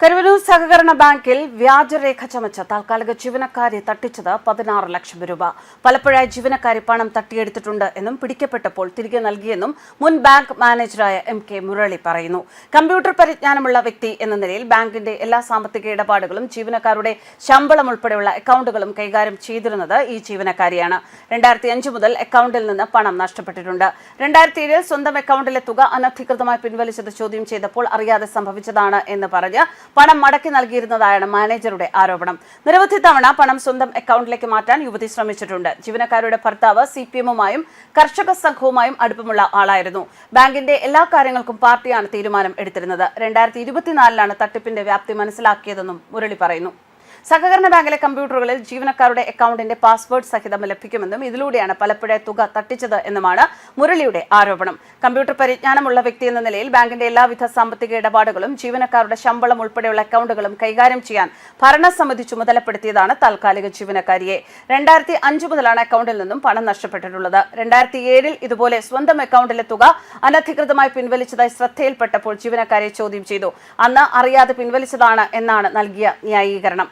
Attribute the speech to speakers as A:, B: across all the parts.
A: കരുവന്നൂർ സഹകരണ ബാങ്കിൽ വ്യാജരേഖ ചമച്ച താൽക്കാലിക ജീവനക്കാരെ തട്ടിച്ചത് പതിനാറ് ലക്ഷം രൂപ. പലപ്പോഴായി ജീവനക്കാരി പണം തട്ടിയെടുത്തിട്ടുണ്ട് എന്നും പിടിക്കപ്പെട്ടപ്പോൾ തിരികെ നൽകിയെന്നും മുൻ ബാങ്ക് മാനേജറായ എം കെ മുരളി പറയുന്നു. കമ്പ്യൂട്ടർ പരിജ്ഞാനമുള്ള വ്യക്തി എന്ന നിലയിൽ ബാങ്കിന്റെ എല്ലാ സാമ്പത്തിക ഇടപാടുകളും ജീവനക്കാരുടെ ശമ്പളം ഉൾപ്പെടെയുള്ള അക്കൗണ്ടുകളും കൈകാര്യം ചെയ്തിരുന്നത് ഈ ജീവനക്കാരിയാണ്. രണ്ടായിരത്തി അഞ്ച് മുതൽ അക്കൗണ്ടിൽ നിന്ന് പണം നഷ്ടപ്പെട്ടിട്ടുണ്ട്. രണ്ടായിരത്തി ഏഴിൽ സ്വന്തം അക്കൗണ്ടിലെ തുക അനധികൃതമായി പിൻവലിച്ചത് ചോദ്യം ചെയ്തപ്പോൾ അറിയാതെ സംഭവിച്ചതാണ് എന്ന് പറഞ്ഞ് പണം മടക്കി നൽകിയിരുന്നതായാണ് മാനേജറുടെ ആരോപണം. നിരവധി തവണ പണം സ്വന്തം അക്കൗണ്ടിലേക്ക് മാറ്റാൻ യുവതി ശ്രമിച്ചിട്ടുണ്ട്. ജീവനക്കാരുടെ ഭർത്താവ് സി പി എമ്മുമായും കർഷക സംഘവുമായും അടുപ്പമുള്ള ആളായിരുന്നു. ബാങ്കിന്റെ എല്ലാ കാര്യങ്ങൾക്കും പാർട്ടിയാണ് തീരുമാനം എടുത്തിരുന്നത്. രണ്ടായിരത്തി ഇരുപത്തിനാലിലാണ് തട്ടിപ്പിന്റെ വ്യാപ്തി മനസ്സിലാക്കിയതെന്നും മുരളി പറയുന്നു. സഹകരണ ബാങ്കിലെ കമ്പ്യൂട്ടറുകളിൽ ജീവനക്കാരുടെ അക്കൗണ്ടിന്റെ പാസ്വേഡ് സഹിതം ലഭിക്കുമെന്നും ഇതിലൂടെയാണ് പലപ്പോഴെ തുക തട്ടിച്ചത് എന്നുമാണ് മുരളിയുടെ ആരോപണം. കമ്പ്യൂട്ടർ പരിജ്ഞാനമുള്ള വ്യക്തി എന്ന നിലയിൽ ബാങ്കിന്റെ എല്ലാവിധ സാമ്പത്തിക ഇടപാടുകളും ജീവനക്കാരുടെ ശമ്പളം ഉൾപ്പെടെയുള്ള അക്കൗണ്ടുകളും കൈകാര്യം ചെയ്യാൻ ഭരണസമിതി ചുമതലപ്പെടുത്തിയതാണ് താൽക്കാലിക ജീവനക്കാരിയെ. രണ്ടായിരത്തി അഞ്ചു മുതലാണ് അക്കൗണ്ടിൽ നിന്നും പണം നഷ്ടപ്പെട്ടിട്ടുള്ളത്. രണ്ടായിരത്തി ഏഴിൽ ഇതുപോലെ സ്വന്തം അക്കൗണ്ടിലെ തുക അനധികൃതമായി പിൻവലിച്ചതായി ശ്രദ്ധയിൽപ്പെട്ടപ്പോൾ ജീവനക്കാരെ ചോദ്യം ചെയ്തു. അന്ന് അറിയാതെ പിൻവലിച്ചതാണ് എന്നാണ് നൽകിയ ന്യായീകരണം.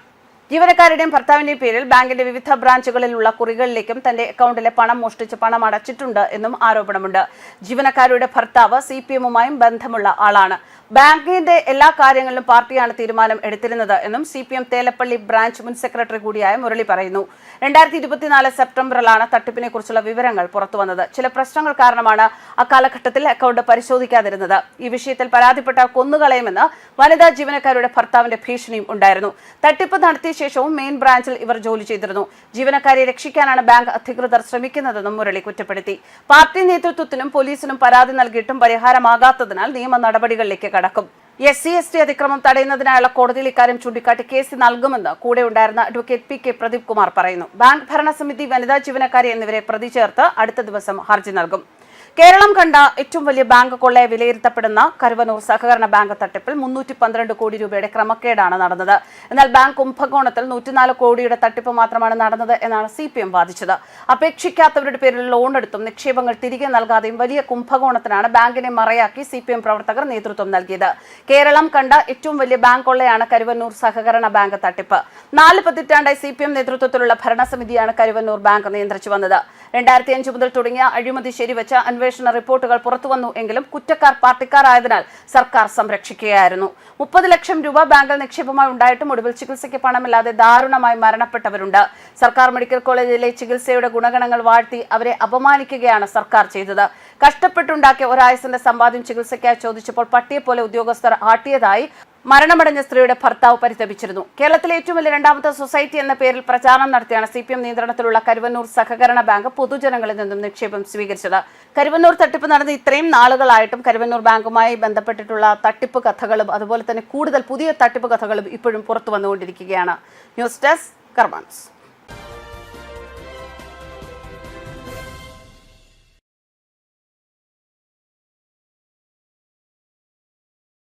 A: ജീവനക്കാരുടെയും ഭർത്താവിന്റെയും പേരിൽ ബാങ്കിന്റെ വിവിധ ബ്രാഞ്ചുകളിലുള്ള കുറികളിലേക്കും തന്റെ അക്കൗണ്ടിലെ പണം മോഷ്ടിച്ച് പണം അടച്ചിട്ടുണ്ട് എന്നും ആരോപണമുണ്ട്. ജീവനക്കാരുടെ ഭർത്താവ് സി പി എമ്മുമായും ബന്ധമുള്ള ആളാണ്. ബാങ്കിന്റെ എല്ലാ കാര്യങ്ങളിലും പാർട്ടിയാണ് തീരുമാനം എടുത്തിരുന്നത് എന്നും C P M Thelappally branch മുൻ സെക്രട്ടറി കൂടിയായ മുരളി പറയുന്നു. രണ്ടായിരത്തി ഇരുപത്തിനാല് സെപ്റ്റംബറിലാണ് തട്ടിപ്പിനെ കുറിച്ചുള്ള വിവരങ്ങൾ പുറത്തുവന്നത്. ചില പ്രശ്നങ്ങൾ കാരണമാണ് അക്കാലഘട്ടത്തിൽ അക്കൗണ്ട് പരിശോധിക്കാതിരുന്നത്. ഈ വിഷയത്തിൽ പരാതിപ്പെട്ട കൊന്നുകളയുമെന്ന് വനിതാ ജീവനക്കാരുടെ ഭർത്താവിന്റെ ഭീഷണിയും ഉണ്ടായിരുന്നു. തട്ടിപ്പ് നടത്തിയ ശേഷവും മെയിൻ ബ്രാഞ്ചിൽ ഇവർ ജോലി ചെയ്തിരുന്നു. ജീവനക്കാരെ രക്ഷിക്കാനാണ് ബാങ്ക് അധികൃതർ ശ്രമിക്കുന്നതെന്നും മുരളി കുറ്റപ്പെടുത്തി. പാർട്ടി നേതൃത്വത്തിനും പോലീസിനും പരാതി നൽകിയിട്ടും പരിഹാരമാകാത്തതിനാൽ നിയമ നടപടികളിലേക്ക് കടക്കും. എസ് സി എസ് ടി അതിക്രമം തടയുന്നതിനായുള്ള കോടതിയിൽ ഇക്കാര്യം ചൂണ്ടിക്കാട്ടി കേസ് നൽകുമെന്ന് കൂടെ ഉണ്ടായിരുന്ന advocate P K Pradeep Kumar പറയുന്നു. ബാങ്ക് ഭരണസമിതി വനിതാ ജീവനക്കാരി എന്നിവരെ പ്രതി ചേർത്ത് അടുത്ത ദിവസം ഹർജി നൽകും. കേരളം കണ്ട ഏറ്റവും വലിയ ബാങ്ക് കൊള്ളയെ വിലയിരുത്തപ്പെടുന്ന കരുവനൂർ സഹകരണ ബാങ്ക് തട്ടിപ്പിൽ മുന്നൂറ്റി പന്ത്രണ്ട് കോടി രൂപയുടെ ക്രമക്കേടാണ് നടന്നത്. എന്നാൽ ബാങ്ക് കുംഭകോണത്തിൽ നൂറ്റിനാല് കോടിയുടെ തട്ടിപ്പ് മാത്രമാണ് നടന്നത് എന്നാണ് സി പി എം വാദിച്ചത്. അപേക്ഷിക്കാത്തവരുടെ പേരിൽ ലോൺ എടുത്തും നിക്ഷേപങ്ങൾ തിരികെ നൽകാതെയും വലിയ കുംഭകോണത്തിനാണ് ബാങ്കിനെ മറയാക്കി സി പി എം പ്രവർത്തകർ നേതൃത്വം നൽകിയത്. കേരളം കണ്ട ഏറ്റവും വലിയ ബാങ്ക് കൊള്ളയാണ് കരുവന്നൂർ സഹകരണ ബാങ്ക് തട്ടിപ്പ്. നാല് പതിറ്റാണ്ടായി സി പി എം നേതൃത്വത്തിലുള്ള ഭരണസമിതിയാണ് കരുവന്നൂർ ബാങ്ക് നിയന്ത്രിച്ചു വന്നത്. രണ്ടായിരത്തി അഞ്ച് മുതൽ തുടങ്ങിയ അഴിമതി ശരിവെച്ച അന്വേഷണ റിപ്പോർട്ടുകൾ പുറത്തുവന്നു എങ്കിലും കുറ്റക്കാർ പാർട്ടിക്കാരായതിനാൽ സർക്കാർ സംരക്ഷിക്കുകയായിരുന്നു. മുപ്പത് ലക്ഷം രൂപ ബാങ്കിൽ നിക്ഷേപമായി ഉണ്ടായിട്ടും ഒടുവിൽ ചികിത്സയ്ക്ക് പണമില്ലാതെ ദാരുണമായി മരണപ്പെട്ടവരുണ്ട്. സർക്കാർ മെഡിക്കൽ കോളേജിലെ ചികിത്സയുടെ ഗുണഗണങ്ങൾ വാഴ്ത്തി അവരെ അപമാനിക്കുകയാണ് സർക്കാർ ചെയ്തത്. കഷ്ടപ്പെട്ടുണ്ടാക്കിയ ഒരായസിന്റെ സമ്പാദ്യം ചികിത്സയ്ക്കായി ചോദിച്ചപ്പോൾ പട്ടിയെ പോലെ ഉദ്യോഗസ്ഥർ ആട്ടിയതായി മരണമടഞ്ഞ സ്ത്രീയുടെ ഭർത്താവ് പരിതപിച്ചിരുന്നു. കേരളത്തിലെ ഏറ്റവും വലിയ രണ്ടാമത്തെ സൊസൈറ്റി എന്ന പേരിൽ പ്രചാരണം നടത്തിയാണ് സി പി എം നിയന്ത്രണത്തിലുള്ള കരുവന്നൂർ സഹകരണ ബാങ്ക് പൊതുജനങ്ങളിൽ നിന്നും നിക്ഷേപം സ്വീകരിച്ചത്. കരുവന്നൂർ തട്ടിപ്പ് നടന്ന് ഇത്രയും നാളുകളായിട്ടും കരുവന്നൂർ ബാങ്കുമായി ബന്ധപ്പെട്ടിട്ടുള്ള തട്ടിപ്പ് കഥകളും അതുപോലെ തന്നെ കൂടുതൽ പുതിയ തട്ടിപ്പ് കഥകളും ഇപ്പോഴും പുറത്തു വന്നുകൊണ്ടിരിക്കുകയാണ് ന്യൂസ് ഡെസ്ക് കർമാൻസ്.